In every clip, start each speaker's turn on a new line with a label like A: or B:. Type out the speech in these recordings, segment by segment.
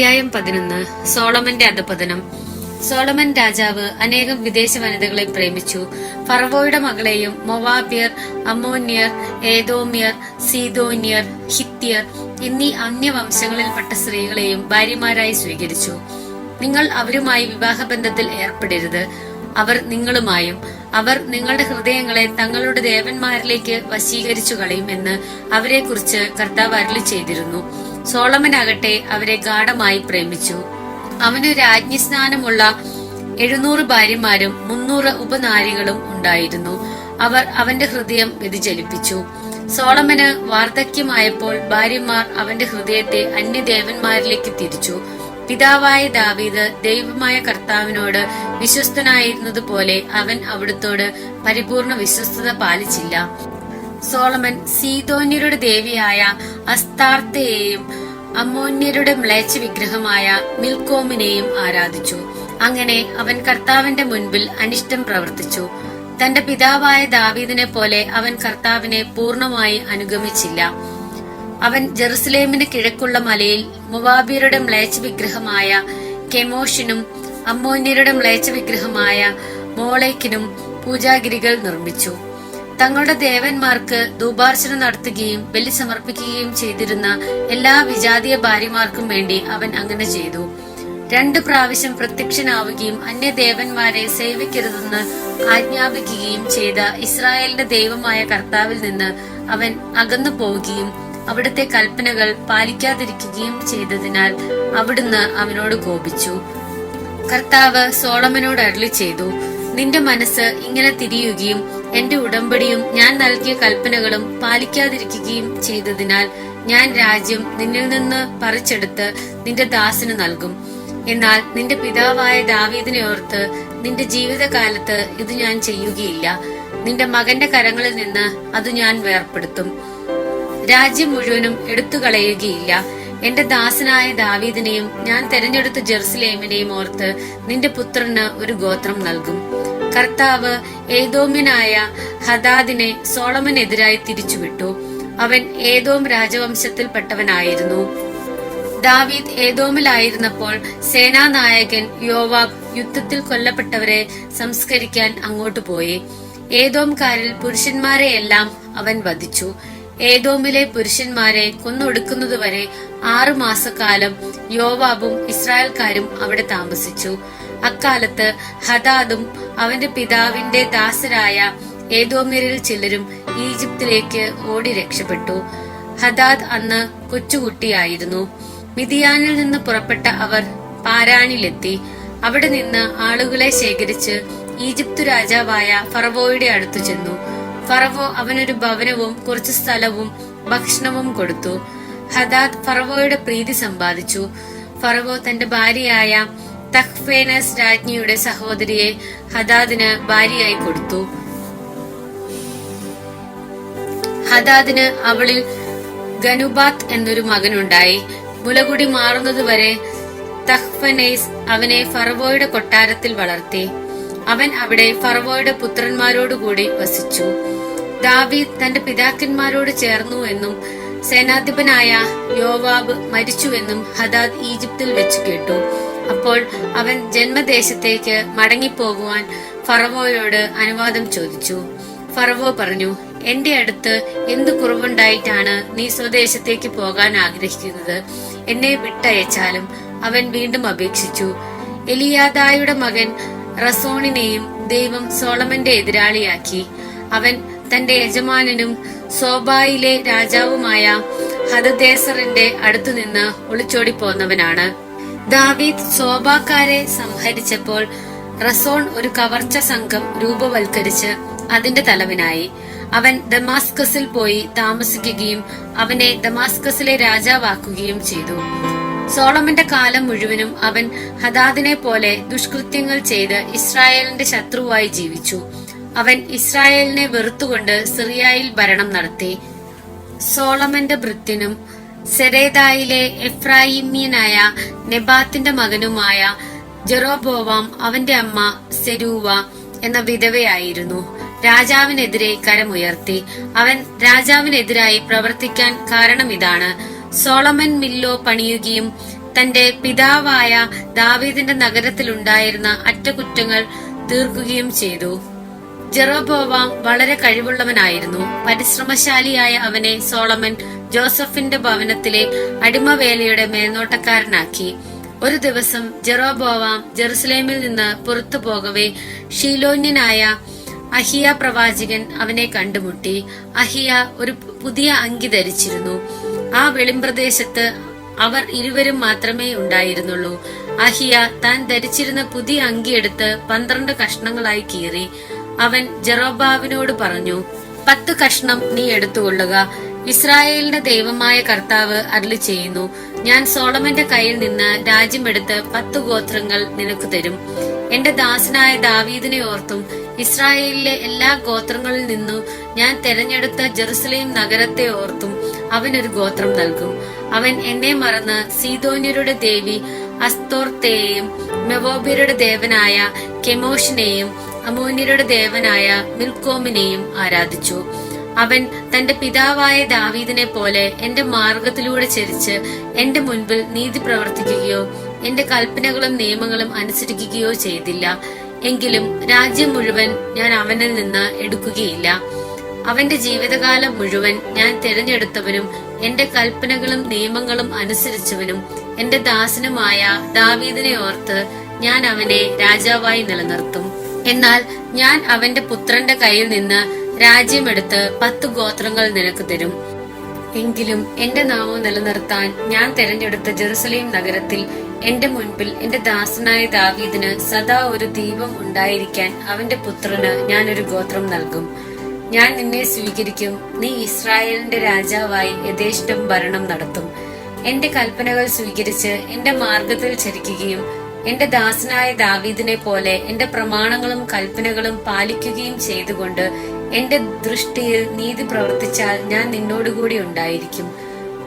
A: അധ്യായം പതിനൊന്ന്. സോളമന്റെ അധപതനം. സോളമൻ രാജാവ് അനേകം വിദേശ വനിതകളെ പ്രേമിച്ചു. ഫറവോയുടെ മകളെയും മൊവാബിയർ അമോന്യർ ഏതോമ്യർ സീതോന്യർ ഹിത്യർ എന്നീ അന്യവംശങ്ങളിൽപ്പെട്ട സ്ത്രീകളെയും ഭാര്യമാരായി സ്വീകരിച്ചു. നിങ്ങൾ അവരുമായി വിവാഹബന്ധത്തിൽ ഏർപ്പെടരുത്. അവർ നിങ്ങളുമായും അവർ നിങ്ങളുടെ ഹൃദയങ്ങളെ തങ്ങളുടെ ദേവന്മാരിലേക്ക് വശീകരിച്ചു കളയുമെന്ന് അവരെക്കുറിച്ച് കർത്താവ് അരളി ചെയ്തിരുന്നു. സോളമനാകട്ടെ അവരെ ഗാഢമായി പ്രേമിച്ചു. അവന് രാജ്ഞിസ്നാനമുള്ള എഴുന്നൂറ് ഭാര്യമാരും മുന്നൂറ് ഉപനാരികളും ഉണ്ടായിരുന്നു. അവർ അവന്റെ ഹൃദയം വ്യതിചലിപ്പിച്ചു. സോളമന് വാർദ്ധക്യമായപ്പോൾ ഭാര്യമാർ അവന്റെ ഹൃദയത്തെ അന്യദേവന്മാരിലേക്ക് തിരിച്ചു. പിതാവായ ദാവീദ് ദൈവമായ കർത്താവിനോട് വിശ്വസ്തനായിരുന്നതുപോലെ അവൻ അവിടുത്തോട് പരിപൂർണ വിശ്വസ്തത പാലിച്ചില്ല. സോളമൻ സീതോന്യരുടെ ദേവിയായ അസ്താർത്തയെയും അമ്മോന്യരുടെ മ്ലേച്ഛ വിഗ്രഹമായ മിൽക്കോമിനെയും ആരാധിച്ചു. അങ്ങനെ അവൻ കർത്താവിന്റെ മുൻപിൽ അനിഷ്ടം പ്രവർത്തിച്ചു. തന്റെ പിതാവായ ദാവീദിനെ പോലെ അവൻ കർത്താവിനെ പൂർണമായി അനുഗമിച്ചില്ല. അവൻ ജെറുസലേമിന് കിഴക്കുള്ള മലയിൽ മുവാബിയരുടെ മ്ലേച്ഛ വിഗ്രഹമായ കെമോഷിനും അമ്മോന്യരുടെ മ്ലേച്ഛ വിഗ്രഹമായ മോളേക്കിനും പൂജാഗിരികൾ നിർമ്മിച്ചു. തങ്ങളുടെ ദേവന്മാർക്ക് ദൂപാർച്ചന നടത്തുകയും ബലി സമർപ്പിക്കുകയും ചെയ്തിരുന്ന എല്ലാ വിജാതീയ ഭാര്യമാർക്കും വേണ്ടി അവൻ അങ്ങനെ ചെയ്തു. രണ്ട് പ്രാവശ്യം പ്രത്യക്ഷനാവുകയും അന്യ ദേവന്മാരെ സേവിക്കരുതെന്ന് ആജ്ഞാപിക്കുകയും ചെയ്ത ഇസ്രായേലിന്റെ ദൈവമായ കർത്താവിൽ നിന്ന് അവൻ അകന്നു പോവുകയും അവിടുത്തെ കൽപ്പനകൾ പാലിക്കാതിരിക്കുകയും ചെയ്തതിനാൽ അവിടുന്ന് അവനോട് കോപിച്ചു. കർത്താവ് സോളമനോട് അരുളി ചെയ്തു നിന്റെ മനസ്സ് ഇങ്ങനെ തിരിയുകയും എന്റെ ഉടമ്പടിയും ഞാൻ നൽകിയ കൽപ്പനകളും പാലിക്കാതിരിക്കുകയും ചെയ്തതിനാൽ ഞാൻ രാജ്യം നിന്നിൽ നിന്ന് പറിച്ചെടുത്ത് നിന്റെ ദാസന് നൽകും. എന്നാൽ നിന്റെ പിതാവായ ദാവീദിനെ ഓർത്ത് നിന്റെ ജീവിതകാലത്ത് ഇത് ഞാൻ ചെയ്യുകയില്ല. നിന്റെ മകന്റെ കരങ്ങളിൽ നിന്ന് അത് ഞാൻ വേർപ്പെടുത്തും. രാജ്യം മുഴുവനും എടുത്തു കളയുകയില്ല എന്റെ ദാസനായ ദാവീദിനെയും ഞാൻ തെരഞ്ഞെടുത്ത ജെറുസലേമിനെയും ഓർത്ത് നിന്റെ പുത്രന് ഒരു ഗോത്രം നൽകും. കർത്താവ് ഏതോമ്യനായ ഹദാദിനെ സോളമനെതിരായി തിരിച്ചുവിട്ടു. അവൻ ഏതോം രാജവംശത്തിൽപ്പെട്ടവനായിരുന്നു. ദാവീദ് ഏതോമിലായിരുന്നപ്പോൾ സേനാനായകൻ യോവാബ് യുദ്ധത്തിൽ കൊല്ലപ്പെട്ടവരെ സംസ്കരിക്കാൻ അങ്ങോട്ട് പോയി. ഏതോംകാരിൽ പുരുഷന്മാരെയെല്ലാം അവൻ വധിച്ചു. ഏതോമിലെ പുരുഷന്മാരെ കൊന്നൊടുക്കുന്നതുവരെ ആറുമാസക്കാലം യോവാബും ഇസ്രായേൽക്കാരും അവിടെ താമസിച്ചു. അക്കാലത്ത് ഹദാദും അവന്റെ പിതാവിന്റെ ദാസരായ ഏതോമ്യരിൽ ചിലരും ഈജിപ്തിലേക്ക് ഓടി രക്ഷപ്പെട്ടു. ഹദാദ് അന്ന് കൊച്ചുകുട്ടിയായിരുന്നു. മിതിയാനിൽ നിന്ന് പുറപ്പെട്ട അവർ പാരാനിലെത്തി. അവിടെ നിന്ന് ആളുകളെ ശേഖരിച്ച് ഈജിപ്ത് രാജാവായ ഫറവോയുടെ അടുത്തു ചെന്നു. ഫറവോ അവനൊരു ഭവനവും കുറച്ച് സ്ഥലവും ഭക്ഷണവും കൊടുത്തു. ഹദാദ് ഫറവോയുടെ പ്രീതി സമ്പാദിച്ചു. ഫറവോ തന്റെ ഭാര്യയായ തഹ്ഫേനസ് രാജ്ഞിയുടെ സഹോദരിയെ ഹദാദിന് ഭാര്യയായി കൊടുത്തു. ഹദാദിന് അവളിൽ ഗനുബാത്ത് എന്നൊരു മകനുണ്ടായി. മുലകുടി മാറുന്നതുവരെ തഹ്ഫനേസ് അവനെ ഫറവോയുടെ കൊട്ടാരത്തിൽ വളർത്തി. അവൻ അവിടെ ഫറവോയുടെ പുത്രന്മാരോടുകൂടി വസിച്ചു. ദാവീദ് തന്റെ പിതാക്കന്മാരോട് ചേർന്നു എന്നും സേനാധിപനായ യോവാബ് മരിച്ചുവെന്നും ഹദാദ് ഈജിപ്തിൽ വെച്ച് കേട്ടു. അപ്പോൾ അവൻ ജന്മദേശത്തേക്ക് മടങ്ങിപ്പോകുവാൻ ഫറവോയോട് അനുവാദം ചോദിച്ചു. ഫറവോ പറഞ്ഞു എന്റെ അടുത്ത് എന്ത് കുറവുണ്ടായിട്ടാണ് നീ സ്വദേശത്തേക്ക് പോകാൻ ആഗ്രഹിക്കുന്നത്? എന്നെ വിട്ടയച്ചാലും. അവൻ വീണ്ടും അപേക്ഷിച്ചു എലിയാദായുടെ മകൻ റസോണിനെയും ദൈവം സോളമന്റെ എതിരാളിയാക്കി. അവൻ തന്റെ യജമാനനും സോബായിലെ രാജാവുമായ ഹദദേസറിന്റെ അടുത്തുനിന്ന് ഒളിച്ചോടി പോന്നവനാണ് ദാവീദ് സോബാക്കാരെ സംഹരിച്ചപ്പോൾ റസോൺ ഒരു കവർച്ച സംഘം രൂപവൽക്കരിച്ച് അതിന്റെ തലവനായി. അവൻ ദമാസ്കസിൽ പോയി താമസിക്കുകയും അവനെ ദമാസ്കസിലെ രാജാവാക്കുകയും ചെയ്തു. സോളമന്റെ കാലം മുഴുവനും അവൻ ഹദാദിനെ പോലെ ദുഷ്കൃത്യങ്ങൾ ചെയ്ത് ഇസ്രായേലിന്റെ ശത്രുവായി ജീവിച്ചു. അവൻ ഇസ്രായേലിനെ വെറുത്തുകൊണ്ട് സിറിയയിൽ ഭരണം നടത്തി. സോളമന്റെ ഭൃത്യനും സെരേദായിലെ എഫ്രായിമ്യനായ നെബാത്തിന്റെ മകനുമായ ജെറോബോവാം അവന്റെ അമ്മ സെരൂവ എന്ന വിധവയായിരുന്നു. രാജാവിനെതിരെ കരമുയർത്തി. അവൻ രാജാവിനെതിരായി പ്രവർത്തിക്കാൻ കാരണം ഇതാണ് സോളമൻ മില്ലോ പണിയുകയും തന്റെ പിതാവായ ദാവീദിന്റെ നഗരത്തിലുണ്ടായിരുന്ന അറ്റകുറ്റങ്ങൾ തീർക്കുകയും ചെയ്തു. ജെറോബോവാം വളരെ കഴിവുള്ളവനായിരുന്നു. പരിശ്രമശാലിയായ അവനെ സോളമൻ ജോസഫിന്റെ ഭവനത്തിലെ അടിമവേലയുടെ മേൽനോട്ടക്കാരനാക്കി. ഒരു ദിവസം ജെറോബോവാം ജെറുസലേമിൽ നിന്ന് പുറത്തു പോകവേ ഷീലോന്യനായ അഹിയ പ്രവാചകൻ അവനെ കണ്ടുമുട്ടി. അഹിയ ഒരു പുതിയ അങ്കി ധരിച്ചിരുന്നു. ആ വെളിമ്പ്രദേശത്ത് അവർ ഇരുവരും മാത്രമേ ഉണ്ടായിരുന്നുള്ളൂ. അഹിയ താൻ ധരിച്ചിരുന്ന പുതിയ അങ്കി അങ്കിയെടുത്ത് പന്ത്രണ്ട് കഷ്ണങ്ങളായി കീറി. അവൻ ജെറോബാവിനോട് പറഞ്ഞു പത്ത് കഷ്ണം നീ എടുത്തുകൊള്ളുക. ഇസ്രായേലിന്റെ ദൈവമായ കർത്താവ് അരുളി ചെയ്യുന്നു. ഞാൻ സോളമന്റെ കയ്യിൽ നിന്ന് രാജ്യമെടുത്ത് പത്ത് ഗോത്രങ്ങൾ നിനക്ക് തരും. എന്റെ ദാസനായ ദാവീദിനെ ഓർത്തും ഇസ്രായേലിലെ എല്ലാ ഗോത്രങ്ങളിൽ നിന്നും ഞാൻ തെരഞ്ഞെടുത്ത ജെറുസലേം നഗരത്തെ ഓർത്തും അവനൊരു ഗോത്രം നൽകും. അവൻ എന്നെ മറന്ന് സീതോന്യരുടെ ദേവി അസ്തോർത്തേയും മെവോബിയരുടെ ദേവനായ കെമോഷിനെയും അമോന്യരുടെ ദേവനായ മിൽക്കോമിനെയും ആരാധിച്ചു. അവൻ തന്റെ പിതാവായ ദാവീദിനെ പോലെ എന്റെ മാർഗത്തിലൂടെ ചരിച്ച് എന്റെ മുൻപിൽ നീതി പ്രവർത്തിക്കുകയോ എന്റെ കൽപ്പനകളും നിയമങ്ങളും അനുസരിക്കുകയോ ചെയ്തില്ല. എങ്കിലും രാജ്യം മുഴുവൻ ഞാൻ അവനിൽ നിന്ന് എടുക്കുകയില്ല. അവന്റെ ജീവിതകാലം മുഴുവൻ ഞാൻ തിരഞ്ഞെടുത്തവനും എന്റെ കൽപ്പനകളും നിയമങ്ങളും അനുസരിച്ചവനും എന്റെ ദാസനുമായ ദാവീദിനെ ഓർത്ത് ഞാൻ അവനെ രാജാവായി നിലനിർത്തും. എന്നാൽ ഞാൻ അവന്റെ പുത്രന്റെ കയ്യിൽ നിന്ന് രാജ്യമെടുത്ത് പത്ത് ഗോത്രങ്ങൾ നിനക്ക് തരും. എങ്കിലും എന്റെ നാമം നിലനിർത്താൻ ഞാൻ തെരഞ്ഞെടുത്ത ജെറുസലേം നഗരത്തിൽ എന്റെ മുൻപിൽ എന്റെ ദാസനായ ദാവീദിന് സദാ ഒരു ദീപം ഉണ്ടായിരിക്കാൻ അവന്റെ പുത്രന് ഞാൻ ഒരു ഗോത്രം നൽകും. ഞാൻ നിന്നെ സ്വീകരിക്കും. നീ ഇസ്രായേലിന്റെ രാജാവായി യഥേഷ്ടം ഭരണം നടത്തും. എന്റെ കൽപ്പനകൾ സ്വീകരിച്ച് എന്റെ മാർഗത്തിൽ ചരിക്കുകയും എന്റെ ദാസനായ ദാവീദിനെ പോലെ എന്റെ പ്രമാണങ്ങളും കൽപ്പനകളും പാലിക്കുകയും ചെയ്തുകൊണ്ട് എന്റെ ദൃഷ്ടിയിൽ നീതി പ്രവർത്തിച്ചാൽ ഞാൻ നിന്നോടുകൂടി ഉണ്ടായിരിക്കും.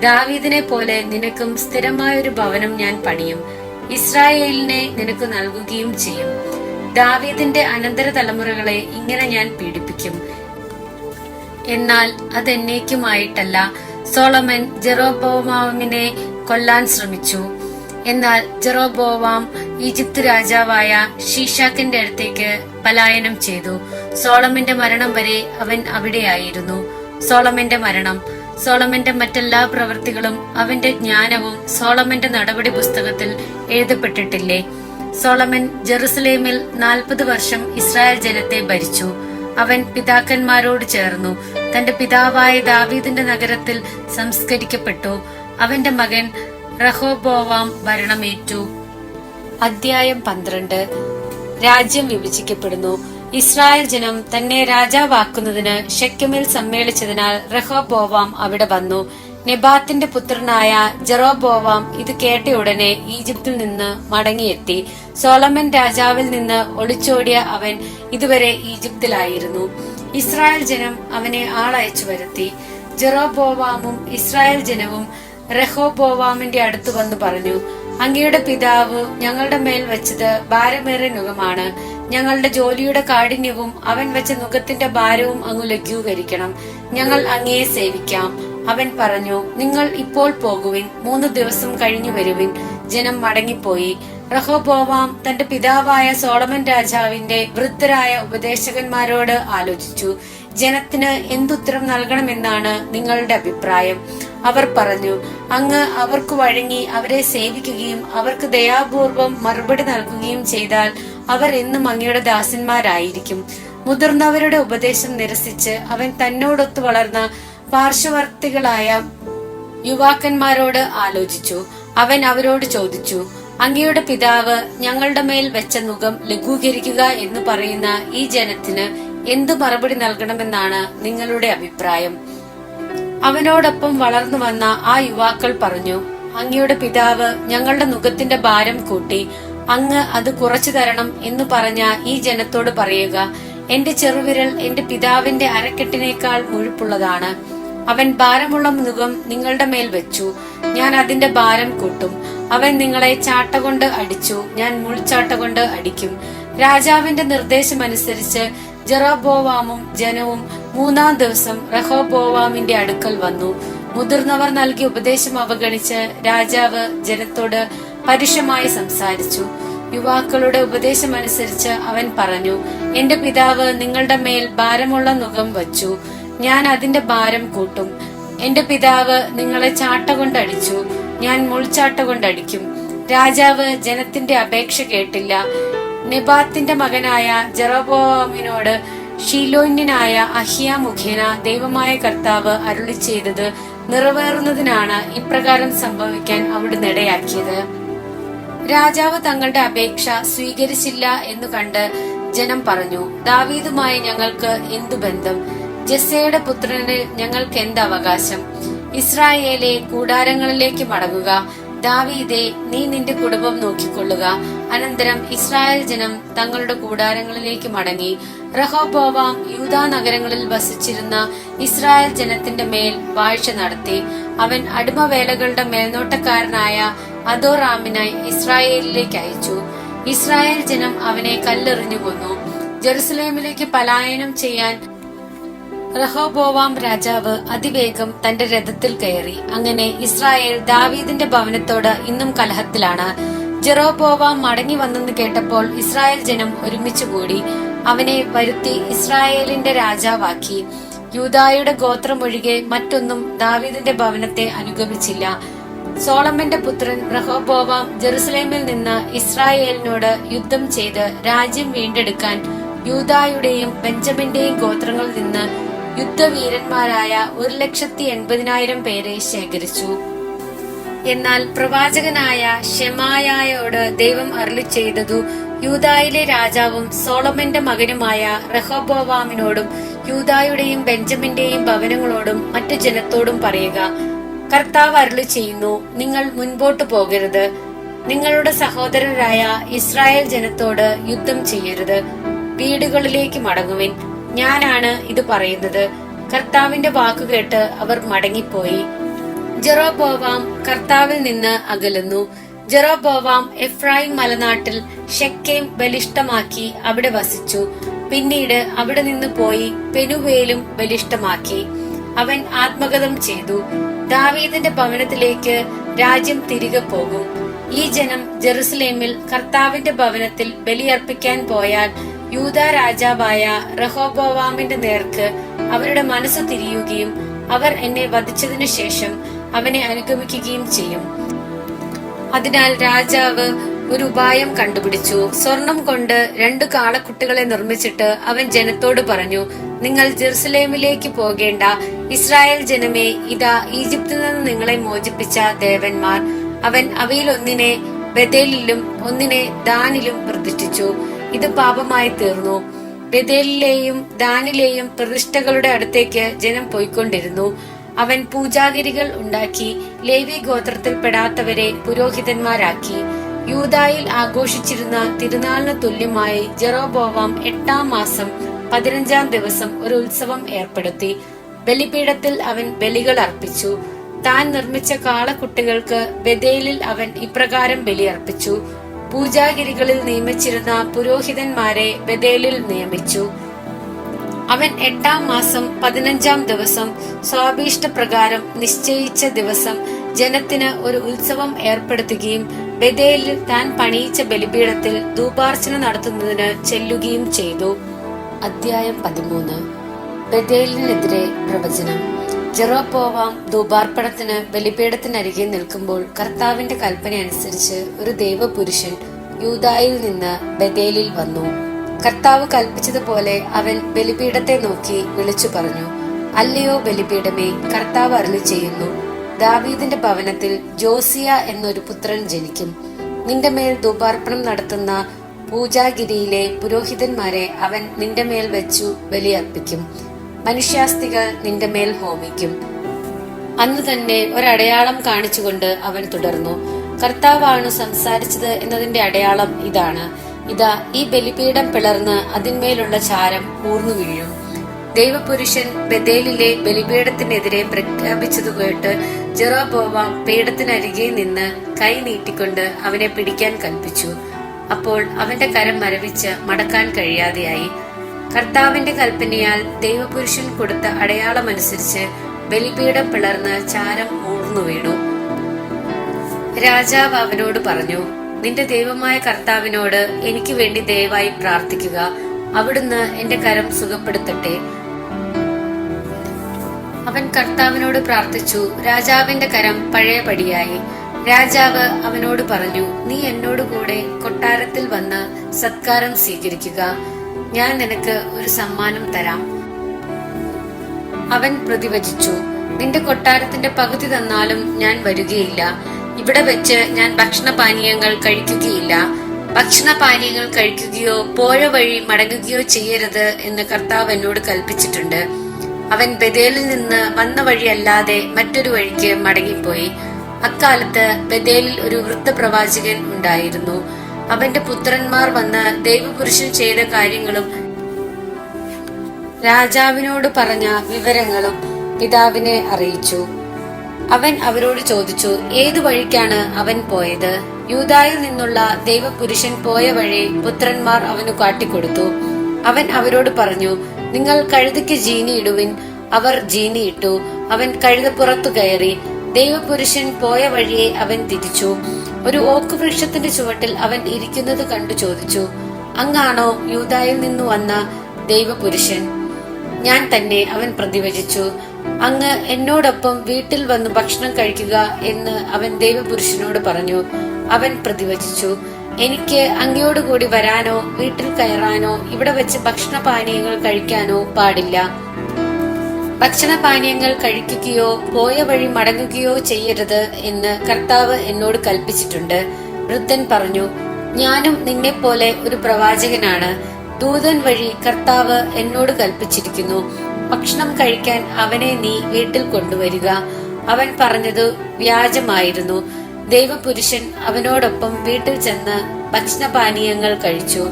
A: ദാവീദിനെ പോലെ നിനക്കും സ്ഥിരമായൊരു ഭവനം ഞാൻ പണിയും. ഇസ്രായേലിനെ നിനക്ക് നൽകുകയും ചെയ്യും. ദാവീദിന്റെ അനന്തര തലമുറകളെ ഇങ്ങനെ ഞാൻ പീഡിപ്പിക്കും. എന്നാൽ അതെന്നേക്കുമായിട്ടല്ല സോളമൻ ജെറോബോമാവിനെ കൊല്ലാൻ ശ്രമിച്ചു. എന്നാൽ ജെറോബോവാം ഈജിപ്ത് രാജാവായ ഷീഷാക്കിന്റെ അടുത്തേക്ക് പലായനം ചെയ്തു. സോളമന്റെ മരണം വരെ അവൻ അവിടെയായിരുന്നു. സോളമന്റെ മരണം. സോളമന്റെ മറ്റെല്ലാ പ്രവൃത്തികളും അവന്റെ ജ്ഞാനവും സോളമന്റെ നടപടി പുസ്തകത്തിൽ എഴുതപ്പെട്ടിട്ടില്ലേ? സോളമൻ ജെറുസലേമിൽ നാൽപ്പത് വർഷം ഇസ്രായേൽ ജനത്തെ ഭരിച്ചു. അവൻ പിതാക്കന്മാരോട് ചേർന്നു. തന്റെ പിതാവായ ദാവീദിന്റെ നഗരത്തിൽ സംസ്കരിക്കപ്പെട്ടു. അവന്റെ മകൻ റഹോബോവാം ഭരണമേറ്റു. അധ്യായം പന്ത്രണ്ട്. രാജ്യം വിഭജിക്കപ്പെടുന്നു. ഇസ്രായേൽ ജനം തന്നെ രാജാവാക്കുന്നതിന് ഷെക്കമിൽ സമ്മേളിച്ചതിനാൽ റഹോബോവാം അവിടെ വന്നു. നെബാത്തിന്റെ പുത്രനായ ജെറോബോവാം ഇത് കേട്ട ഉടനെ ഈജിപ്തിൽ നിന്ന് മടങ്ങിയെത്തി. സോളമൻ രാജാവിൽ നിന്ന് ഒളിച്ചോടിയ അവൻ ഇതുവരെ ഈജിപ്തിലായിരുന്നു. ഇസ്രായേൽ ജനം അവനെ ആളയച്ചു വരുത്തി. ജെറോബോവാമും ഇസ്രായേൽ ജനവും റഹോബോവാമിന്റെ അടുത്ത് വന്ന് പറഞ്ഞു അങ്ങയുടെ പിതാവ് ഞങ്ങളുടെ മേൽ വെച്ചത് ഭാരമേറിയ നുഖമാണ്. ഞങ്ങളുടെ ജോലിയുടെ കാഠിന്യവും അവൻ വെച്ച നുഖത്തിന്റെ ഭാരവും അങ്ങ് ലഘൂകരിക്കണം. ഞങ്ങൾ അങ്ങയെ സേവിക്കാം. അവൻ പറഞ്ഞു നിങ്ങൾ ഇപ്പോൾ പോകുവിൻ മൂന്ന് ദിവസം കഴിഞ്ഞു വരുവിൻ. ജനം മടങ്ങിപ്പോയി. റഹോബോവാം തന്റെ പിതാവായ സോളമൻ രാജാവിന്റെ വൃദ്ധരായ ഉപദേശകന്മാരോട് ആലോചിച്ചു. ജനത്തിന് എന്തുത്തരം നൽകണമെന്നാണ് നിങ്ങളുടെ അഭിപ്രായം. അവർ പറഞ്ഞു അങ്ങ് അവർക്ക് വഴങ്ങി അവരെ സേവിക്കുകയും അവർക്ക് ദയാപൂർവം മറുപടി നൽകുകയും ചെയ്താൽ അവർ എന്നും അങ്ങയുടെ ദാസന്മാരായിരിക്കും. മുതിർന്നവരുടെ ഉപദേശം നിരസിച്ച് അവൻ തന്നോടൊത്ത് വളർന്ന പാർശ്വവർത്തികളായ യുവാക്കന്മാരോട് ആലോചിച്ചു. അവൻ അവരോട് ചോദിച്ചു അങ്ങയുടെ പിതാവ് ഞങ്ങളുടെ മേൽ വെച്ച മുഖം ലഘൂകരിക്കുക എന്ന് പറയുന്ന ഈ ജനത്തിന് എന്തു മറുപടി നൽകണമെന്നാണ് നിങ്ങളുടെ അഭിപ്രായം? അവനോടൊപ്പം വളർന്നു വന്ന ആ യുവാക്കൾ പറഞ്ഞു അങ്ങയുടെ പിതാവ് ഞങ്ങളുടെ മുഖത്തിന്റെ ഭാരം കൂട്ടി അങ്ങ് അത് കുറച്ചു തരണം എന്ന് പറഞ്ഞ ഈ ജനത്തോട് പറയുക എന്റെ ചെറുവിരൽ എന്റെ പിതാവിന്റെ അരക്കെട്ടിനേക്കാൾ മുഴുപ്പുള്ളതാണ്. അവൻ ഭാരമുള്ള മുഖം നിങ്ങളുടെ മേൽ വെച്ചു ഞാൻ അതിന്റെ ഭാരം കൂട്ടും. അവൻ നിങ്ങളെ ചാട്ട കൊണ്ട് അടിച്ചു ഞാൻ മുൾച്ചാട്ട കൊണ്ട് അടിക്കും. രാജാവിന്റെ നിർദ്ദേശമനുസരിച്ച് ജെറോബോവാമും ജനവും മൂന്നാം ദിവസം റഹോബോവാമിന്റെ അടുക്കൽ വന്നു. മുതിർന്നവർ നൽകിയ ഉപദേശം അവഗണിച്ച് രാജാവ് ജനത്തോട് പരുഷമായി സംസാരിച്ചു. യുവാക്കളുടെ ഉപദേശമനുസരിച്ച് അവൻ പറഞ്ഞു എന്റെ പിതാവ് നിങ്ങളുടെ മേൽ ഭാരമുള്ള നുഖം വച്ചു. ഞാൻ അതിന്റെ ഭാരം കൂട്ടും. എന്റെ പിതാവ് നിങ്ങളെ ചാട്ട കൊണ്ടടിച്ചു. ഞാൻ മുൾച്ചാട്ട കൊണ്ടടിക്കും. രാജാവ് ജനത്തിന്റെ അപേക്ഷ കേട്ടില്ല. നെബാത്തിന്റെ മകനായ ജറോബോമിനോട് ഷീലോന്യനായ അഹിയ മുഖേന ദൈവമായ കർത്താവ് അരുളി ചെയ്തത് നിറവേറുന്നതിനാണ് ഇപ്രകാരം സംഭവിക്കാൻ അവിടുന്ന് ഇടയാക്കിയത്. രാജാവ് തങ്ങളുടെ അപേക്ഷ സ്വീകരിച്ചില്ല എന്ന് കണ്ട് ജനം പറഞ്ഞു ദാവീദുമായി ഞങ്ങൾക്ക് എന്തു ബന്ധം? ജസ്സയുടെ പുത്രന് ഞങ്ങൾക്ക് എന്ത് അവകാശം? ഇസ്രായേലെ കൂടാരങ്ങളിലേക്ക് മടങ്ങുക ദാവീദെ നീ നിന്റെ കുടുംബം നോക്കിക്കൊള്ളുക. അനന്തരം ഇസ്രായേൽ ജനം തങ്ങളുടെ കൂടാരങ്ങളിലേക്ക് മടങ്ങി. റഹോബോവാം യൂതാ നഗരങ്ങളിൽ വസിച്ചിരുന്ന ഇസ്രായേൽ ജനത്തിന്റെ മേൽ വാഴ്ച നടത്തി. അവൻ അടിമവേലകളുടെ മേൽനോട്ടക്കാരനായ അതോറാമിനായി ഇസ്രായേലിലേക്ക് അയച്ചു. ഇസ്രായേൽ ജനം അവനെ കല്ലെറിഞ്ഞു കൊന്നു. ജെറുസലേമിലേക്ക് പലായനം ചെയ്യാൻ റഹോബോവാം രാജാവ് അതിവേഗം തന്റെ രഥത്തിൽ കയറി. അങ്ങനെ ഇസ്രായേൽ ദാവീദിന്റെ ഭവനത്തോട് ഇന്നും കലഹത്തിലാണ്. ജെറോബോവാം മടങ്ങി വന്നെന്ന് കേട്ടപ്പോൾ ഇസ്രായേൽ ജനം ഒരുമിച്ചു കൂടി അവനെ വരുത്തി ഇസ്രായേലിന്റെ രാജാവാക്കി. യൂതായുടെ ഗോത്രം ഒഴികെ മറ്റൊന്നും ദാവീദിന്റെ ഭവനത്തെ അനുഗമിച്ചില്ല. സോളമന്റെ പുത്രൻ റഹോബോവാം ജെറുസലേമിൽ നിന്ന് ഇസ്രായേലിനോട് യുദ്ധം ചെയ്ത് രാജ്യം വീണ്ടെടുക്കാൻ യൂതായുടെയും ബെഞ്ചമിന്റെയും ഗോത്രങ്ങളിൽ നിന്ന് യുദ്ധവീരന്മാരായ ഒരു ലക്ഷത്തി എൺപതിനായിരം പേരെ ശേഖരിച്ചു. എന്നാൽ പ്രവാചകനായ ഷെമായായോട് ദൈവം അരളി ചെയ്തതു യൂതായിലെ രാജാവും സോളമന്റെ മകനുമായ റഹോബോവാമിനോടും യൂതായുടെയും ബെഞ്ചമിന്റെയും ഭവനങ്ങളോടും മറ്റു ജനത്തോടും പറയുക കർത്താവ് അരുളി ചെയ്യുന്നു നിങ്ങൾ മുൻപോട്ട് പോകരുത്. നിങ്ങളുടെ സഹോദരരായ ഇസ്രായേൽ ജനത്തോട് യുദ്ധം ചെയ്യരുത്. വീടുകളിലേക്ക് മടങ്ങുവിൻ. ഞാനാണ് ഇത് പറയുന്നത്. കർത്താവിന്റെ വാക്കുകേട്ട് അവർ മടങ്ങിപ്പോയി. ജെറോബോവാം കർത്താവിൽ നിന്ന് അകലുന്നു. ജെറോബോവാം എഫ്രൈം മലനാട്ടിൽ ഷെക്കേം ബലിഷ്ടമാക്കി അവിടെ വസിച്ചു. പിന്നീട് അവിടെ നിന്ന് പോയി പെനുവേലും ബലിഷ്ടമാക്കി അവൻ ആത്മഗതം ചെയ്തു. ദാവീദിന്റെ ഭവനത്തിലേക്ക് രാജ്യം തിരികെ പോകും. ഈ ജനം ജെറുസലേമിൽ കർത്താവിന്റെ ഭവനത്തിൽ ബലിയർപ്പിക്കാൻ പോയാൽ യൂത രാജാവായ റഹോബോവാമിന്റെ നേർക്ക് അവരുടെ മനസ്സ് തിരിയുകയും അവർ എന്നെ വധിച്ചതിനു ശേഷം അവനെ അനുഗമിക്കുകയും ചെയ്യും. അതിനാൽ രാജാവ് ഒരു ഉപായം കണ്ടുപിടിച്ചു. സ്വർണം കൊണ്ട് രണ്ടു കാളക്കുട്ടികളെ നിർമ്മിച്ചിട്ട് അവൻ ജനത്തോട് പറഞ്ഞു നിങ്ങൾ ജെറുസലേമിലേക്ക് പോകേണ്ട. ഇസ്രായേൽ ജനമേ ഇതാ ഈജിപ്തിൽ നിന്ന് നിങ്ങളെ മോചിപ്പിച്ച ദേവന്മാർ. അവൻ അവയിൽ ഒന്നിനെ ബദേലിലും ഒന്നിനെ ദാനിലും പ്രതിഷ്ഠിച്ചു ഇത് പാപമായി തീർന്നു. ബദേലിലെയും ദാനിലെയും പ്രതിഷ്ഠകളുടെ അടുത്തേക്ക് ജനം പോയിക്കൊണ്ടിരുന്നു. അവൻ പൂജാഗിരികൾ ഉണ്ടാക്കി ലേവി ഗോത്രത്തിൽപ്പെടാത്തവരെ പുരോഹിതന്മാരാക്കി. യൂതായിൽ ആഘോഷിച്ചിരുന്ന തിരുനാളിന് തുല്യമായി ജെറോബോവാം എട്ടാം മാസം പതിനഞ്ചാം ദിവസം ഒരു ഉത്സവം ഏർപ്പെടുത്തി. ബലിപീഠത്തിൽ അവൻ ബലികൾ അർപ്പിച്ചു. താൻ നിർമ്മിച്ച കാളക്കുട്ടികൾക്ക് ബദേലിൽ അവൻ ഇപ്രകാരം ബലിയർപ്പിച്ചു പൂജാഗിരികളിൽ നിയമിച്ചിരുന്ന പുരോഹിതന്മാരെ ബദേലിൽ നിയമിച്ചു. അവൻ എട്ടാം മാസം പതിനഞ്ചാം ദിവസം സ്വാഭീഷ്ട പ്രകാരം നിശ്ചയിച്ച ദിവസം ജനത്തിന് ഒരു ഉത്സവം ഏർപ്പെടുത്തുകയും ബദേലിൽ താൻ പണിയിച്ച ബലിപീഠത്തിൽ ധൂപാർച്ചന നടത്തുന്നതിന് ചെല്ലുകയും ചെയ്തു. അധ്യായം പതിമൂന്ന്. ബദേലിനെതിരെ പ്രവചനം. ജെറോപ്പോവാം ധൂപാർപ്പണത്തിന് ബലിപീഠത്തിനരികെ നിൽക്കുമ്പോൾ കർത്താവിന്റെ കൽപ്പന അനുസരിച്ച് ഒരു ദൈവപുരുഷൻ യൂതായിൽ നിന്ന് ബദേലിൽ വന്നു. കർത്താവ് കൽപ്പിച്ചതുപോലെ അവൻ ബലിപീഠത്തെ നോക്കി വിളിച്ചു പറഞ്ഞു അല്ലയോ ബലിപീഠമേ കർത്താവ് അരുളി ചെയ്യുന്നു ദാവീദിന്റെ ഭവനത്തിൽ ജോസിയ എന്നൊരു പുത്രൻ ജനിക്കും. നിന്റെ മേൽ ധൂപാർപ്പണം നടത്തുന്ന പൂജാഗിരിയിലെ പുരോഹിതന്മാരെ അവൻ നിന്റെ മേൽ വെച്ചു ബലിയർപ്പിക്കും. മനുഷ്യാസ്തികൾ നിന്റെ മേൽ ഹോമിക്കും. അന്ന് തന്നെ ഒരടയാളം കാണിച്ചുകൊണ്ട് അവൻ തുടർന്നു. കർത്താവാണ് സംസാരിച്ചത് എന്നതിന്റെ അടയാളം ഇതാണ്. ഇതാ ഈ ബലിപീഠം പിളർന്ന് അതിന്മേലുള്ള ചാരം ഊർന്നു വീഴും. ദൈവപുരുഷൻ ബദേലിലെ ബലിപീഠത്തിനെതിരെ പ്രഖ്യാപിച്ചതു കേട്ട് ജെറോബോവാം പീഠത്തിനരികെ നിന്ന് കൈ നീട്ടിക്കൊണ്ട് അവനെ പിടിക്കാൻ കൽപ്പിച്ചു. അപ്പോൾ അവന്റെ കരം മരവിച്ച് മടക്കാൻ കഴിയാതെയായി. കർത്താവിന്റെ കൽപ്പനയാൽ ദൈവപുരുഷൻ കൊടുത്ത അടയാളമനുസരിച്ച് ബലിപീഠം പിളർന്ന് ചാരം ഊർന്നു വീണു. രാജാവ് അവനോട് പറഞ്ഞു നിന്റെ ദൈവമായ കർത്താവിനോട് എനിക്ക് വേണ്ടി ദയവായി പ്രാർത്ഥിക്കുക. അവിടുന്ന് എന്റെ കരം സുഖപ്പെടുത്തട്ടെ. അവൻ കർത്താവിനോട് പ്രാർത്ഥിച്ചു. രാജാവിന്റെ കരം പഴയപടിയായി. രാജാവ് അവനോട് പറഞ്ഞു നീ എന്നോട് കൂടെ കൊട്ടാരത്തിൽ വന്ന് സത്കാരം സ്വീകരിക്കുക. ഞാൻ നിനക്ക് ഒരു സമ്മാനം തരാം. അവൻ പ്രതിവചിച്ചു നിന്റെ കൊട്ടാരത്തിന്റെ പകുതി തന്നാലും ഞാൻ വരികയില്ല. ഇവിടെ വെച്ച് ഞാൻ ഭക്ഷണപാനീയങ്ങൾ കഴിക്കുകയില്ല. ഭക്ഷണപാനീയങ്ങൾ കഴിക്കുകയോ പോഴ വഴി മടങ്ങുകയോ ചെയ്യരുത് എന്ന് കർത്താവ് എന്നോട് കൽപ്പിച്ചിട്ടുണ്ട്. അവൻ ബദേലിൽ നിന്ന് വന്ന വഴിയല്ലാതെ മറ്റൊരു വഴിക്ക് മടങ്ങിപ്പോയി. അക്കാലത്ത് ബദേലിൽ ഒരു വൃദ്ധപ്രവാചകൻ ഉണ്ടായിരുന്നു. അവന്റെ പുത്രന്മാർ വന്ന് ദൈവപുരുഷൻ ചെയ്ത കാര്യങ്ങളും രാജാവിനോട് പറഞ്ഞ വിവരങ്ങളും പിതാവിനെ അറിയിച്ചു. അവൻ അവരോട് ചോദിച്ചു ഏതു വഴിക്കാണ് അവൻ പോയത്? യൂതായിൽ നിന്നുള്ള ദൈവപുരുഷൻ പോയ വഴി പുത്രന്മാർ അവന് കാട്ടിക്കൊടുത്തു. അവൻ അവരോട് പറഞ്ഞു നിങ്ങൾ കഴുതയ്ക്ക് ജീനിയിടുവിൻ അവർ ജീനി ഇട്ടു. അവൻ കഴുതപ്പുറത്തു കയറി ദൈവപുരുഷൻ പോയ വഴിയെ അവൻ തിരിച്ചു. ഒരു ഓക്ക് വൃക്ഷത്തിന്റെ ചുവട്ടിൽ അവൻ ഇരിക്കുന്നത് കണ്ടു ചോദിച്ചു അങ്ങാണോ യൂതായിൽ നിന്നു വന്ന ദൈവപുരുഷൻ? ഞാൻ തന്നെ അവൻ പ്രതിവചിച്ചു. അങ്ങ് എന്നോടൊപ്പം വീട്ടിൽ വന്ന് ഭക്ഷണം കഴിക്കുക എന്ന് അവൻ ദൈവപുരുഷനോട് പറഞ്ഞു. അവൻ പ്രതിവചിച്ചു. എനിക്ക് അങ്ങയോടുകൂടി വരാനോ വീട്ടിൽ കയറാനോ ഇവിടെ വെച്ച് ഭക്ഷണപാനീയങ്ങൾ കഴിക്കാനോ പാടില്ല. ഭക്ഷണപാനീയങ്ങൾ കഴിക്കുകയോ പോയ വഴി മടങ്ങുകയോ ചെയ്യരുത് എന്ന് കർത്താവ് എന്നോട് കൽപ്പിച്ചിട്ടുണ്ട്. വൃദ്ധൻ പറഞ്ഞു ഞാനും നിന്നെപ്പോലെ ഒരു പ്രവാചകനാണ്. ദൂതൻ വഴി കർത്താവ് എന്നോട് കൽപ്പിച്ചിരിക്കുന്നു. ഭക്ഷണം കഴിക്കാൻ അവനെ നീ വീട്ടിൽ കൊണ്ടുവരിക. അവൻ പറഞ്ഞത് വ്യാജമായിരുന്നു. ദൈവപുരുഷൻ അവനോടൊപ്പം വീട്ടിൽ ചെന്ന് ഭക്ഷണപാനീയങ്ങൾ കഴിച്ചു.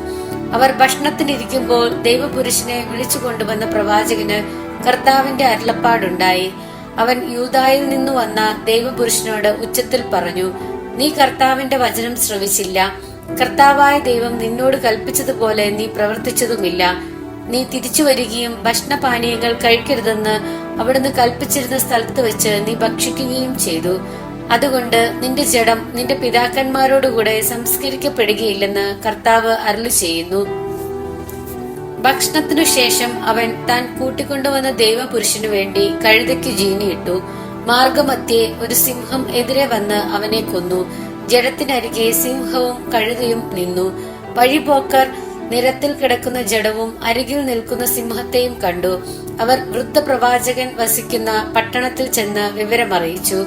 A: അവർ ഭക്ഷണത്തിനിരിക്കുമ്പോൾ ദൈവപുരുഷനെ വിളിച്ചു കൊണ്ടുവന്ന പ്രവാചകന് കർത്താവിന്റെ അരുളപ്പാടുണ്ടായി. അവൻ യൂതായിൽ നിന്നു വന്ന ദൈവപുരുഷനോട് ഉച്ചത്തിൽ പറഞ്ഞു നീ കർത്താവിന്റെ വചനം ശ്രവിച്ചില്ല. കർത്താവായ ദൈവം നിന്നോട് കൽപ്പിച്ചതുപോലെ നീ പ്രവർത്തിച്ചതുമില്ല. നീ തിരിച്ചു വരികയും ഭക്ഷണപാനീയങ്ങൾ കഴിക്കരുതെന്ന് അവിടുന്ന് കൽപ്പിച്ചിരുന്ന സ്ഥലത്ത് വെച്ച് നീ ഭക്ഷിക്കുകയും ചെയ്തു. അതുകൊണ്ട് നിന്റെ ജഡം നിന്റെ പിതാക്കന്മാരോടുകൂടെ സംസ്കരിക്കപ്പെടുകയില്ലെന്ന് കർത്താവ് അരുളി ചെയ്യുന്നു ഭക്ഷണത്തിനു ശേഷം അവൻ താൻ കൂട്ടിക്കൊണ്ടുവന്ന ദൈവപുരുഷനു വേണ്ടി കഴുതയ്ക്ക് ജീനിയിട്ടു. മാർഗമധ്യേ ഒരു സിംഹം എതിരെ വന്ന് അവനെ കൊന്നു. ജഡത്തിനരികെ സിംഹവും കഴുതയും നിന്നു. വഴിപോക്കർ നിരത്തിൽ കിടക്കുന്ന ജഡവും അരികിൽ നിൽക്കുന്ന സിംഹത്തെയും കണ്ടു. അവർ വൃദ്ധപ്രവാചകൻ വസിക്കുന്ന പട്ടണത്തിൽ ചെന്ന് വിവരമറിയിച്ചു.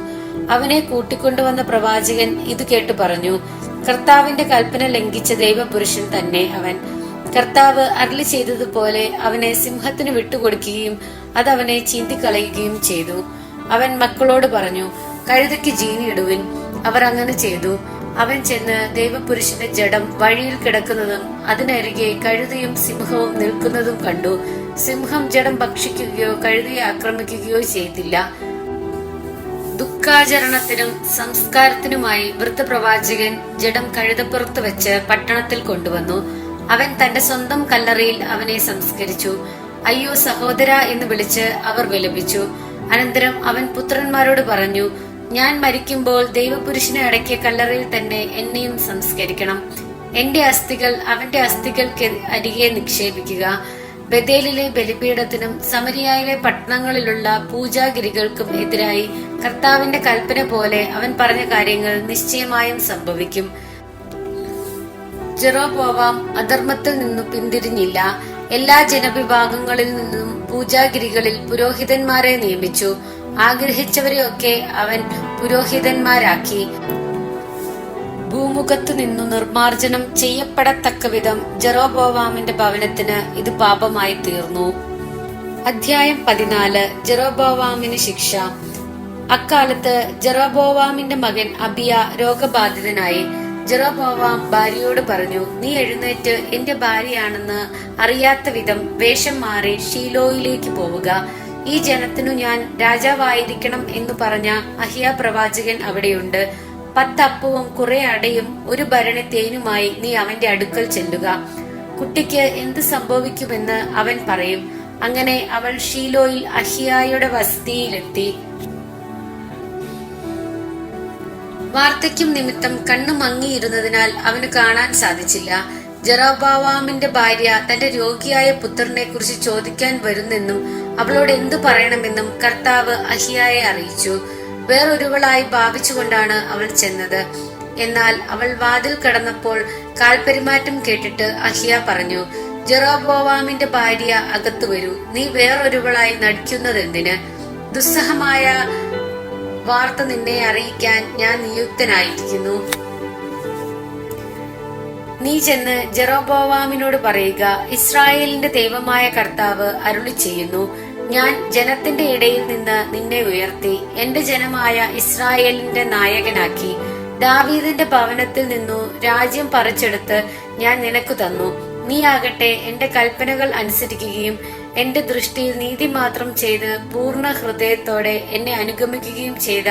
A: അവനെ കൂട്ടിക്കൊണ്ടുവന്ന പ്രവാചകൻ ഇത് കേട്ടു പറഞ്ഞു കർത്താവിന്റെ കൽപ്പന ലംഘിച്ച ദൈവപുരുഷൻ തന്നെ അവൻ. കർത്താവ് അരളി ചെയ്തതുപോലെ അവനെ സിംഹത്തിന് വിട്ടുകൊടുക്കുകയും അത് അവനെ ചീന്തിക്കളയുകയും ചെയ്തു. അവൻ മക്കളോട് പറഞ്ഞു കഴുതയ്ക്ക് ജീനിയിടുവിൻ അവർ അങ്ങനെ ചെയ്തു. അവൻ ചെന്ന് ദൈവപുരുഷന്റെ ജഡം വഴിയിൽ കിടക്കുന്നതും അതിനരികെ കഴുതയും സിംഹവും നിൽക്കുന്നതും കണ്ടു. സിംഹം ജഡം ഭക്ഷിക്കുകയോ കഴുതയെ ആക്രമിക്കുകയോ ചെയ്തില്ല. ദുഃഖാചരണത്തിനും സംസ്കാരത്തിനുമായി വൃദ്ധപ്രവാചകൻ ജഡം കഴുതപ്പുറത്ത് വെച്ച് പട്ടണത്തിൽ കൊണ്ടുവന്നു. അവൻ തന്റെ സ്വന്തം കല്ലറയിൽ അവനെ സംസ്കരിച്ചു. അയ്യോ സഹോദര എന്ന് വിളിച്ച് അവർ വിലപിച്ചു. അനന്തരം അവൻ പുത്രന്മാരോട് പറഞ്ഞു ഞാൻ മരിക്കുമ്പോൾ ദൈവപുരുഷനെ അടക്കിയ കല്ലറയിൽ തന്നെ എന്നെയും സംസ്കരിക്കണം. എന്റെ അസ്ഥികൾ അവന്റെ അസ്ഥികൾക്ക് അരികെ നിക്ഷേപിക്കുക. ബദേലിലെ ബലിപീഠത്തിനും സമരിയായിലെ പട്ടണങ്ങളിലുള്ള പൂജാഗിരികൾക്കും എതിരായി കർത്താവിന്റെ കൽപ്പന പോലെ അവൻ പറഞ്ഞ കാര്യങ്ങൾ നിശ്ചയമായും സംഭവിക്കും. ജെറോബോവാം അധർമ്മത്തിൽ നിന്നും പിന്തിരിഞ്ഞില്ല. എല്ലാ ജനവിഭാഗങ്ങളിൽ നിന്നും പൂജാഗിരികളിൽ പുരോഹിതന്മാരെ നിയമിച്ചു. ആഗ്രഹിച്ചവരെയൊക്കെ അവൻ പുരോഹിതന്മാരാക്കി. ഭൂമുഖത്തു നിന്നു നിർമാർജനം ചെയ്യപ്പെടത്തക്ക വിധം ജെറോബോവാമിന്റെ ഭവനത്തിന് ഇത് പാപമായി തീർന്നു. അധ്യായം പതിനാല്. ജെറോബോവാമിന് ശിക്ഷ. അക്കാലത്ത് ജെറോബോവാമിന്റെ മകൻ അബിയ രോഗബാധിതനായി. ജെറോബോവാം ഭാര്യയോട് പറഞ്ഞു നീ എഴുന്നേറ്റ് എന്റെ ഭാര്യയാണെന്ന് അറിയാത്ത വിധം വേഷം മാറി ഷീലോയിലേക്ക് പോവുക. ഈ ജനത്തിനു ഞാൻ രാജാവായിരിക്കണം എന്ന് പറഞ്ഞ അഹിയ പ്രവാചകൻ അവിടെയുണ്ട്. പത്തപ്പവും കുറെ അടയും ഒരു ഭരണ തേനുമായി നീ അവന്റെ അടുക്കൽ ചെല്ലുക. കുട്ടിക്ക് എന്ത് സംഭവിക്കുമെന്ന് അവൻ പറയും. അങ്ങനെ അവൾ ഷീലോയിൽ അഹിയായുടെ വസതിയിലെത്തി. വാർദ്ധക്യം നിമിത്തം കണ്ണു മങ്ങിയിരുന്നതിനാൽ അവന് കാണാൻ സാധിച്ചില്ല. ജെറോബാവാമിന്റെ ഭാര്യ തന്റെ രോഗിയായ പുത്രനെ കുറിച്ച് ചോദിക്കാൻ വരുന്നെന്നും അവളോട് എന്തു പറയണമെന്നും കർത്താവ് അഹിയായെ അറിയിച്ചു. വേറൊരുവളായി ഭാവിച്ചുകൊണ്ടാണ് അവൾ ചെന്നത്. എന്നാൽ അവൾ വാതിൽ കടന്നപ്പോൾ കാൽപെരുമാറ്റം കേട്ടിട്ട് അഹിയ പറഞ്ഞു ജെറോബോവാമിന്റെ ഭാര്യ അകത്തു വരൂ നീ വേറൊരുവളായി നടിക്കുന്നത് എന്തിന് ദുസ്സഹമായ വാർത്ത നിന്നെ അറിയിക്കാൻ ഞാൻ നിയുക്തനായിരിക്കുന്നു. നീ ചെന്ന് ജെറോബോവാമിനോട് പറയുക ഇസ്രായേലിന്റെ ദൈവമായ കർത്താവ് അരുളി ചെയ്യുന്നു ഞാൻ ജനത്തിന്റെ ഇടയിൽ നിന്ന് നിന്നെ ഉയർത്തി എന്റെ ജനമായ ഇസ്രായേലിന്റെ നായകനാക്കി ദാവീദിന്റെ ഭവനത്തിൽ നിന്നു രാജ്യം പറിച്ചെടുത്ത് ഞാൻ നിനക്ക് തന്നു. നീ ആകട്ടെ എന്റെ കൽപ്പനകൾ അനുസരിക്കുകയും എന്റെ ദൃഷ്ടിയിൽ നീതി മാത്രം ചെയ്ത് പൂർണ ഹൃദയത്തോടെ എന്നെ അനുഗമിക്കുകയും ചെയ്ത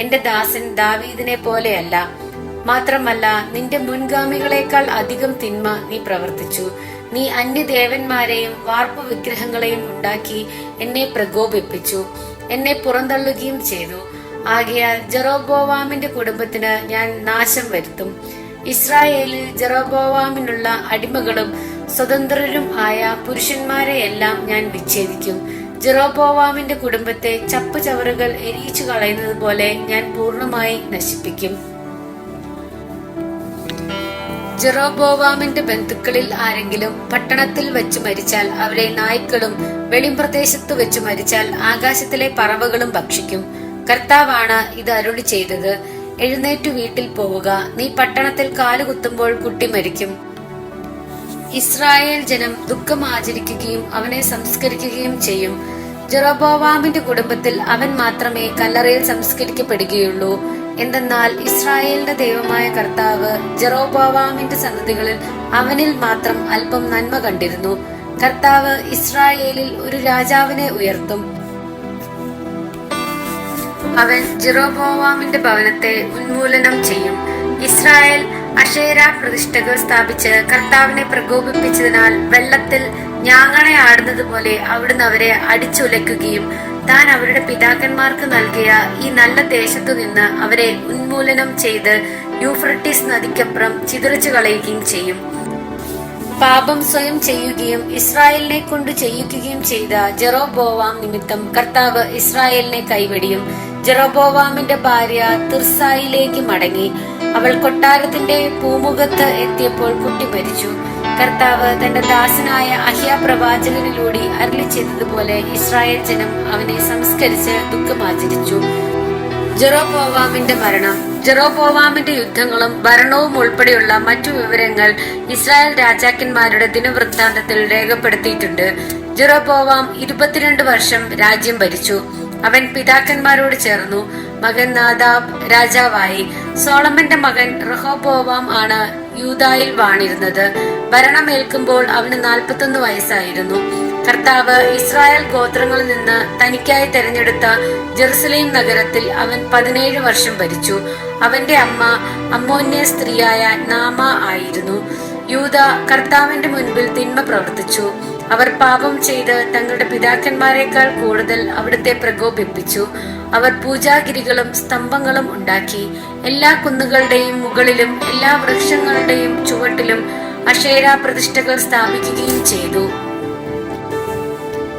A: എന്റെ ദാസൻ ദാവീദിനെ പോലെയല്ല. മാത്രമല്ല നിന്റെ മുൻഗാമികളെക്കാൾ അധികം തിന്മ നീ പ്രവർത്തിച്ചു. നീ അന്യദേവന്മാരെയും വാർപ്പ് വിഗ്രഹങ്ങളെയും ഉണ്ടാക്കി എന്നെ പ്രകോപിപ്പിച്ചു. എന്നെ പുറന്തള്ളുകയും ചെയ്തു. ആകയാൽ ജെറോബോവാമിന്റെ കുടുംബത്തിന് ഞാൻ നാശം വരുത്തും. ഇസ്രായേലിൽ ജെറോബോവാമിനുള്ള അടിമകളും സ്വതന്ത്രരും ആയ പുരുഷന്മാരെയെല്ലാം ഞാൻ വിച്ഛേദിക്കും. ജെറോബോവാമിന്റെ കുടുംബത്തെ ചപ്പു ചവറുകൾ എരിയിച്ചു കളയുന്നത് പോലെ ഞാൻ പൂർണമായി നശിപ്പിക്കും. ജെറോബോവാമിന്റെ ബന്ധുക്കളിൽ ആരെങ്കിലും പട്ടണത്തിൽ വെച്ച് മരിച്ചാൽ അവരെ നായ്ക്കളും വെളിമ്പ്രദേശത്ത് വെച്ച് മരിച്ചാൽ ആകാശത്തിലെ പറവകളും ഭക്ഷിക്കും. കർത്താവാണ് ഇത് അരുളി ചെയ്തത്. എഴുന്നേറ്റു വീട്ടിൽ പോവുക. നീ പട്ടണത്തിൽ കാലുകുത്തുമ്പോൾ കുട്ടി മരിക്കും. ഇസ്രായേൽ ജനം ദുഃഖം ആചരിക്കുകയും അവനെ സംസ്കരിക്കുകയും ചെയ്യും. ജെറോബോവാമിന്റെ കുടുംബത്തിൽ അവൻ മാത്രമേ കല്ലറയിൽ സംസ്കരിക്കപ്പെടുകയുള്ളൂ. എന്തെന്നാൽ ഇസ്രായേലിന്റെ ദൈവമായ കർത്താവ് ജെറോബോവാമിന്റെ സന്തതികളിൽ അവനിൽ മാത്രം അല്പം നന്മ കണ്ടിരുന്നു. കർത്താവ് ഇസ്രായേലിൽ ഒരു രാജാവിനെ ഉയർത്തും. അവൻ ജെറോബോവാമിന്റെ ഭവനത്തെ ഉന്മൂലനം ചെയ്യും. ഇസ്രായേൽ അഷേര പ്രതിഷ്ഠകൾ സ്ഥാപിച്ച് കർത്താവിനെ പ്രകോപിപ്പിച്ചതിനാൽ വെള്ളത്തിൽ ഞാങ്ങണെ ആടുന്നത് പോലെ അവിടുന്ന് അവരെ അടിച്ചുലയ്ക്കുകയും താൻ അവരുടെ പിതാക്കന്മാർക്ക് നൽകിയ ഈ നല്ല ദേശത്തു നിന്ന് അവരെ ഉന്മൂലനം ചെയ്ത് യൂഫ്രട്ടീസ് നദിക്കപ്പുറം ചിതറിച്ചു കളയുകയും ചെയ്യും. പാപം സ്വയം ചെയ്യുകയും ഇസ്രായേലിനെ കൊണ്ട് ചെയ്യിക്കുകയും ചെയ്ത ജെറോബോവാം നിമിത്തം കർത്താവ് ഇസ്രായേലിനെ കൈവെടിയും. ജെറോബോവാമിന്റെ ഭാര്യ തിർസായിലേക്ക് മടങ്ങി. അവൾ കൊട്ടാരത്തിന്റെ പൂമുഖത്ത് എത്തിയപ്പോൾ കുട്ടി മരിച്ചു. കർത്താവ് തന്റെ ദാസനായ അഹ്യ പ്രവാചകനിലൂടെ അരളി ചെയ്തതുപോലെ ഇസ്രായേൽ ജനം അവനെ സംസ്കരിച്ച് ദുഃഖമാചരിച്ചു ജെറോബോവാമിന്റെ മരണം. ജെറോബോവാമിന്റെ യുദ്ധങ്ങളും ഭരണവും ഉൾപ്പെടെയുള്ള മറ്റു വിവരങ്ങൾ ഇസ്രായേൽ രാജാക്കന്മാരുടെ ദിനവൃത്താന്തത്തിൽ രേഖപ്പെടുത്തിയിട്ടുണ്ട്. ജെറോബോവാം ഇരുപത്തിരണ്ട് വർഷം രാജ്യം ഭരിച്ചു. അവൻ പിതാക്കന്മാരോട് ചേർന്നു. മകൻ നാദാബ് രാജാവായി. സോളമന്റെ മകൻ റഹോബോവാം ആണ് യൂതായിൽ വാണിരുന്നത്. ഭരണമേൽക്കുമ്പോൾ അവന് നാൽപ്പത്തൊന്ന് വയസ്സായിരുന്നു. കർത്താവ് ഇസ്രായേൽ ഗോത്രങ്ങളിൽ നിന്ന് തനിക്കായി തെരഞ്ഞെടുത്ത ജെറുസലേം നഗരത്തിൽ അവൻ പതിനേഴ് വർഷം ഭരിച്ചു. അവന്റെ അമ്മ അമ്മോന്യ സ്ത്രീയായ നാമ ആയിരുന്നു. യൂത കർത്താവിന്റെ മുൻപിൽ തിന്മ പ്രവർത്തിച്ചു. അവർ പാപം ചെയ്ത് തങ്ങളുടെ പിതാക്കന്മാരെക്കാൾ കൂടുതൽ അവിടുത്തെ പ്രകോപിപ്പിച്ചു. അവർ പൂജാഗിരികളും സ്തംഭങ്ങളും ഉണ്ടാക്കി. എല്ലാ കുന്നുകളുടെയും മുകളിലും എല്ലാ വൃക്ഷങ്ങളുടെയും ചുവട്ടിലും അഷേരാ പ്രതിഷ്ഠകൾ സ്ഥാപിക്കുകയും ചെയ്തു.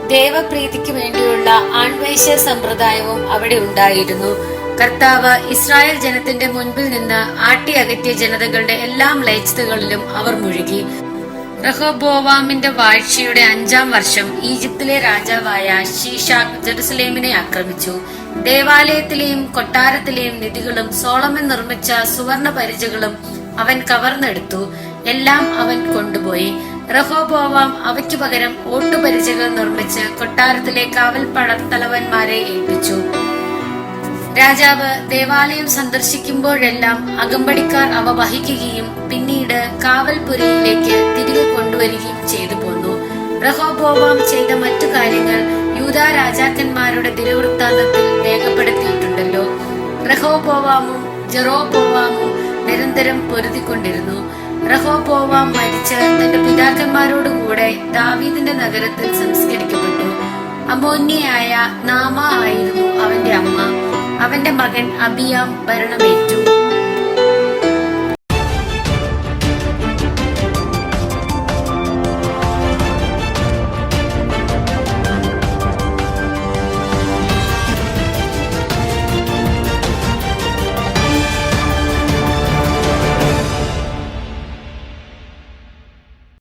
A: ദേവപ്രീതിക്ക് വേണ്ടിയുള്ള ആൺവൈശ്യ സമ്പ്രദായവും അവിടെ ഉണ്ടായിരുന്നു. കർത്താവ് ഇസ്രായേൽ ജനത്തിന്റെ മുൻപിൽ നിന്ന് ആട്ടി അകറ്റിയ ജനതകളുടെ എല്ലാ മ്ലേച്ഛതകളിലും അവർ മുഴുകി. റഹോബോവാമിന്റെ വാഴ്ചയുടെ അഞ്ചാം വർഷം ഈജിപ്തിലെ രാജാവായ ഷീഷാഖ് ജെറുസലേമിനെ ആക്രമിച്ചു. ദേവാലയത്തിലെയും കൊട്ടാരത്തിലെയും നിധികളും സോളമൻ നിർമ്മിച്ച സുവർണ പരിചകളും അവൻ കവർന്നെടുത്തു. എല്ലാം അവൻ കൊണ്ടുപോയി. റഹോബോവാം അവയ്ക്കു പകരം ഓട്ടുപരിചകൾ നിർമ്മിച്ച് കൊട്ടാരത്തിലെ കാവൽപ്പഴ തലവന്മാരെ ഏൽപ്പിച്ചു. രാജാവ് ദേവാലയം സന്ദർശിക്കുമ്പോഴെല്ലാം അകമ്പടിക്കാർ അവ വഹിക്കുകയും പിന്നീട് കാവൽപുരയിലേക്ക് തിരികെ കൊണ്ടുവരികയും ചെയ്തു പോന്നു. റഹോബോവാം ചെയ്ത മറ്റു കാര്യങ്ങൾ യൂത രാജാക്കന്മാരുടെ ദിനവൃത്താന്തത്തിൽ രേഖപ്പെടുത്തിയിട്ടുണ്ടല്ലോ. റഹോബോവാമും ജെറോബോവാമും നിരന്തരം പൊരുതിക്കൊണ്ടിരുന്നു. റഹോബോവാം മരിച്ച് തന്റെ പിതാക്കന്മാരോടുകൂടെ ദാവീദിന്റെ നഗരത്തിൽ സംസ്കരിക്കപ്പെട്ടു. അമോന്യയായ നാമ ആയിരുന്നു അവന്റെ അമ്മ. അവന്റെ മകൻ അബിയാം ഭരണമേറ്റു